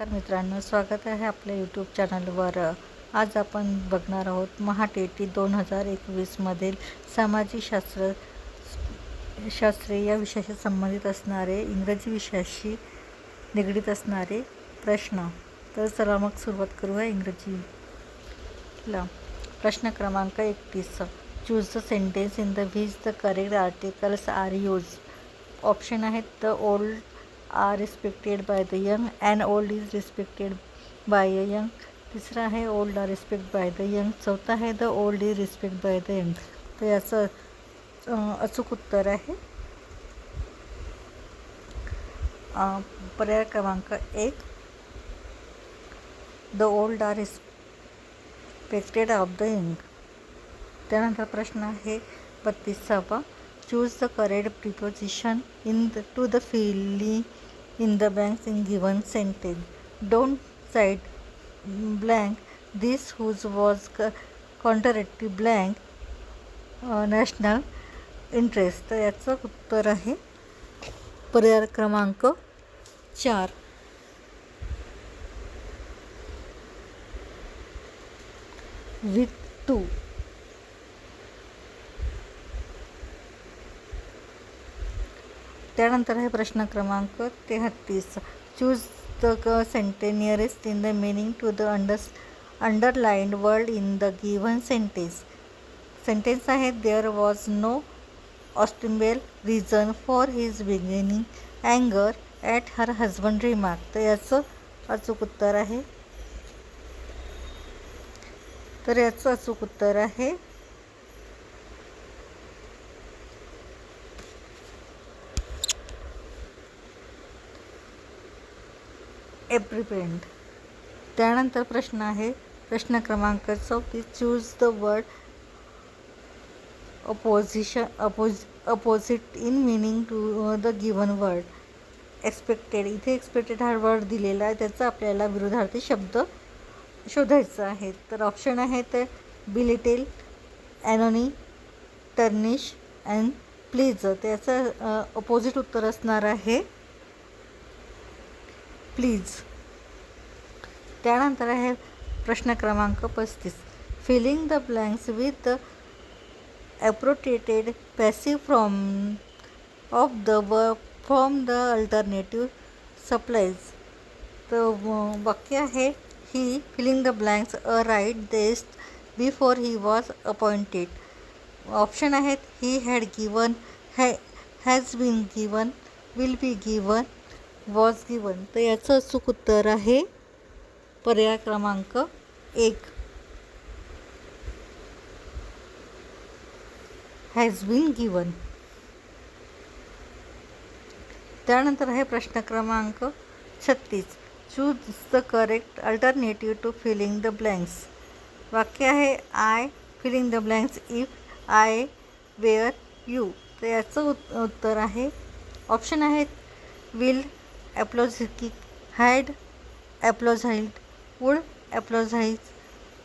नमस्कार मित्रांनो स्वागत आहे आपल्या यूट्यूब चॅनलवर आज आपण बघणार आहोत महाटेटी दोन हजार एकवीसमधील सामाजिक शास्त्र शास्त्रीय या विषयाशी संबंधित असणारे इंग्रजी विषयाशी निगडीत असणारे प्रश्न. तर चला मग सुरुवात करूया इंग्रजीला. प्रश्न क्रमांक एकतीस. Choose the sentence in the which the correct articles are use option आहेत the old are respected by the young and old is respected by a young तिसरं आहे old are respect by the young चौथं आहे the old is respect by the young तर याचं अचूक उत्तर आहे पर्याय क्रमांक एक। The old are respected of the young त्यानंतर प्रश्न आहे बत्तीसावा. Choose the correct preposition in the to the filling in the banks in given sentence don't side blank this whose was contractive blank national interest तर याचं उत्तर आहे पर्याय क्रमांक चार. विथ टू त्यानंतर आहे प्रश्न क्रमांक तेहत्तीस चूज द क सेंटेनियरिस्ट in the meaning to the under underlined world in the given sentence sentence आहे there was no ostensible reason for his beginning अँगर at her husband remark तर याचं अचूक उत्तर आहे. तर याचं अचूक उत्तर आहे. एप्रिपेंट त्यानंतर प्रश्न आहे प्रश्न क्रमांक चौतीस choose the word opposition oppose opposite in meaning to the given word expected इथे एक्सपेक्टेड हा वर्ड दिलेला आहे त्याचा आपल्याला विरोधार्थी शब्द शोधायचा आहे. तर ऑप्शन आहे तर belittle annoy tarnish and please त्याचं uh, अपोजिट उत्तर असणार आहे. प्लीज. त्यानंतर आहे प्रश्न क्रमांक पस्तीस. Filling the blanks with the appropriated passive from of the व फ्रॉम द अल्टरनेटिव्ह सप्लाईज तर वाक्य आहे he filling the blanks a right test before he was appointed option आहेत ही हॅड गिवन हॅ has been given will be given was given तर याचं अचूक उत्तर आहे पर्याय क्रमांक एक. हॅज बीन गिवन त्यानंतर आहे प्रश्न क्रमांक छत्तीस. Choose the correct alternative to filling the blanks वाक्य आहे I filling the blanks if I were you तर याचं उत् उत्तर आहे ऑप्शन आहेत will apologise had apologised would apologise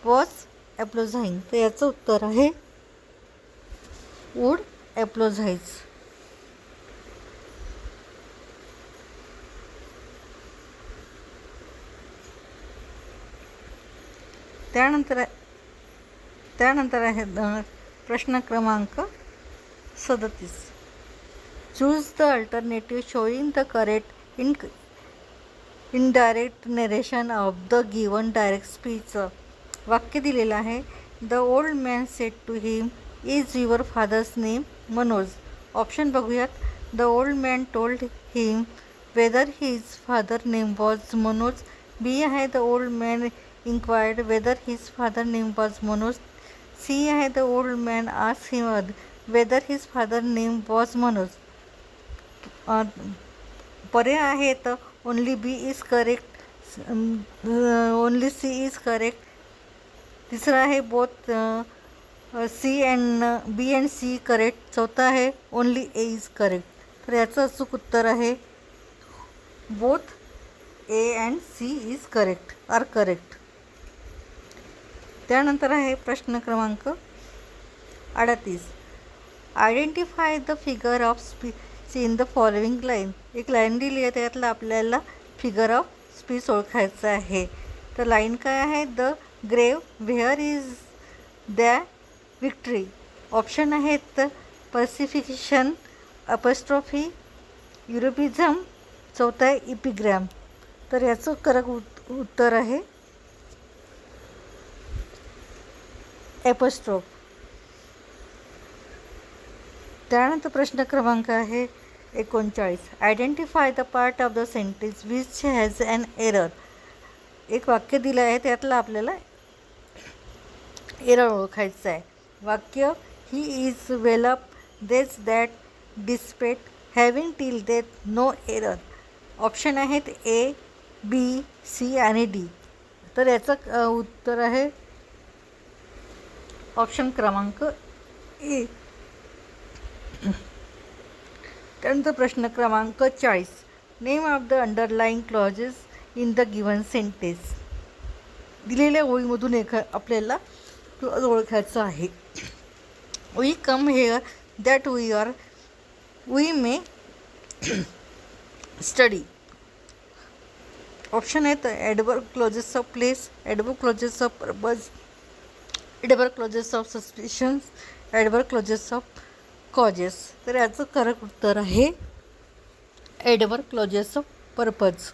was apologising तर याचं उत्तर आहे वूड ॲप्लोझाईज त्यानंतर त्यानंतर आहे प्रश्न क्रमांक सदतीस. Choose the alternative showing the correct in indirect narration of the given direct speech वाक्य दिलेलं आहे. The old man said to him is your father's name Manoj option बघूयात. The old man told him whether his father name was Manoj B आहे the old man inquired whether his father name was Manoj C आहे the old man आस him whether his father name was Manoj पर्याय आहेत. Only B is correct only C is correct तिसरं आहे both C and B and C correct चौथं आहे only A is correct तर याचं अचूक उत्तर आहे both A and C is correct are correct त्यानंतर आहे प्रश्न क्रमांक अडतीस. Identify the figure of speech in the following line. एक लाईन दिली आहे त्यातलं आपल्याला फिगर ऑफ स्पीच ओळखायचं आहे. तर लाईन काय आहे? The grave where is thy victory. Option आहेत पर्सिफिकेशन अपस्ट्रॉफी युरोपिझम चौथा आहे इपिग्रॅम. तर याचं करक उत उत्तर आहे एपस्ट्रोफ. त्यानंतर प्रश्न क्रमांक आहे एकोणचाळीस. Identify the part of the sentence which has an error एक वाक्य दिलं आहे त्यातलं आपल्याला एरर ओळखायचं आहे. वाक्य he is well up that despite having till date no error option आहेत ए बी सी आणि डी तर याचं उत्तर आहे ऑप्शन क्रमांक ए त्यानंतर प्रश्न क्रमांक चाळीस. Name of the underline clauses in the given sentence दिलेल्या ओळीमधून एखा आपल्याला क्लॉज ओळखायचं आहे. We come here that we are we may study option आहेत adverb clauses of place adverb clauses of purpose adverb clauses of suspensions adverb clauses of causes तर याचं खरं उत्तर आहे ॲडवर्ब क्लॉजेस ऑफ पर्पज